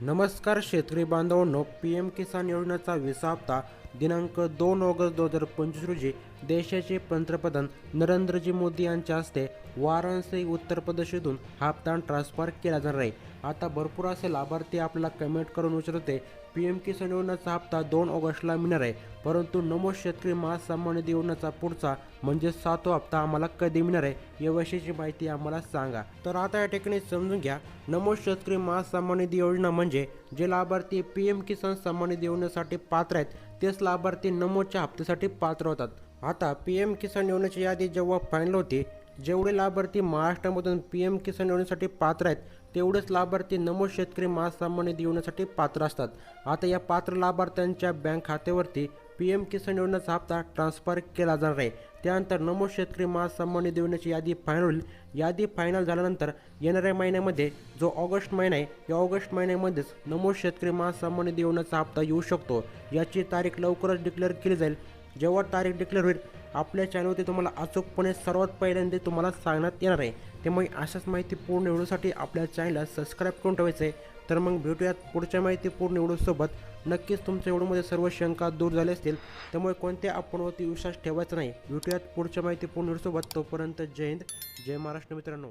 नमस्कार शेतकरी बांधवांनो पी एम किसान योजनेचा विसा हप्ता दिनांक दोन ऑगस्ट दोन हजार पंचवीस रोजी देशाचे पंतप्रधान नरेंद्रजी मोदी यांच्या हस्ते वाराणसी उत्तर प्रदेशातून हा हप्ता ट्रान्सफर केला जाणार आहे. आता भरपूर असे लाभार्थी आपल्याला कमेंट करून विचारते पी एम किसान योजनेचा हप्ता दोन ऑगस्टला मिळणार आहे परंतु नमो शेतकरी महासन्मान निधी योजनेचा पुढचा म्हणजे सातवा हप्ता आम्हाला कधी मिळणार आहे याविषयीची माहिती आम्हाला सांगा. तर आता या ठिकाणी समजून घ्या नमो शेतकरी महासन्मान निधी योजना म्हणजे जे लाभार्थी पी एम किसान सन्मान निधी योजनेसाठी पात्र आहेत तेच लाभार्थी नमोच्या हप्त्यासाठी पात्र होतात. आता पी एम किसान योजनेची यादी जेव्हा फायनल होती जेवढे लाभार्थी महाराष्ट्रामधून पी एम किसान योजनेसाठी पात्र आहेत तेवढेच लाभार्थी नमो शेतकरी महासन्मान निधी योजनेसाठी पात्र असतात. आता या पात्र लाभार्थ्यांच्या बँक खात्यावरती पी एम किसान योजनेचा हप्ता ट्रान्सफर केला जाणार आहे. त्यानंतर नमो शेतकरी महासन्मान निधी योजनेची यादी फायनल होईल. यादी फायनल झाल्यानंतर येणाऱ्या महिन्यामध्ये जो ऑगस्ट महिना आहे या ऑगस्ट महिन्यामध्येच नमो शेतकरी महासन्मान निधी योजनेचा हप्ता येऊ शकतो. याची तारीख लवकरच डिक्लेअर केली जाईल. जेव्हा तारीख डिक्लेअर होईल आपल्या चॅनलवरती तुम्हाला अचूकपणे सर्वात पहिल्यांदा तुम्हाला सांगण्यात येणार आहे. त्यामुळे अशाच माहिती पूर्ण निवडूसाठी आपल्या चॅनलला सबस्क्राईब करून ठेवायचं आहे तर मग भेटूयात पुढच्या माहिती पूर्ण निवडूसोबत नक्कीच तुमच्या व्हिडिओमध्ये सर्व शंका दूर झाले असतील. त्यामुळे कोणत्या आपणवरती विश्वास ठेवायचा नाही. भेटूयात पुढच्या माहिती पूर्ण निवडूसोबत तोपर्यंत जय हिंद जय महाराष्ट्र मित्रांनो.